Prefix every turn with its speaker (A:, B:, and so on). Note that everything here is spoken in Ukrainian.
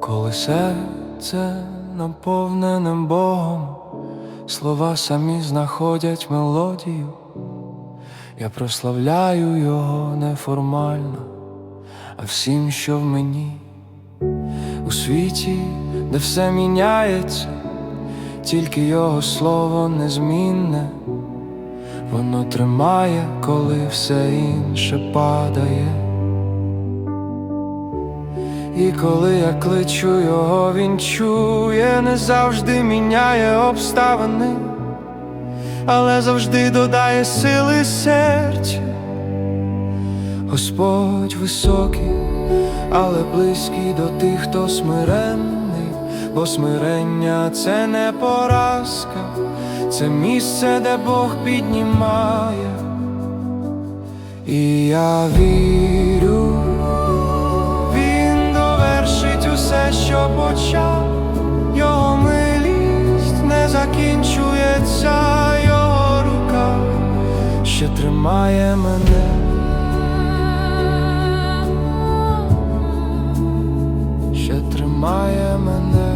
A: Коли серце наповненим Богом, слова самі знаходять мелодію, я прославляю Його неформально, а всім, що в мені, у світі, де все міняється, тільки Його слово незмінне, воно тримає, коли все інше падає. І коли я кличу його, він чує, не завжди міняє обставини, але завжди додає сили серцю. Господь високий, але близький до тих, хто смиренний, бо смирення це не поразка, це місце, де Бог піднімає. І я вірю. почав, його милість не закінчується, його рука ще тримає мене, ще тримає мене.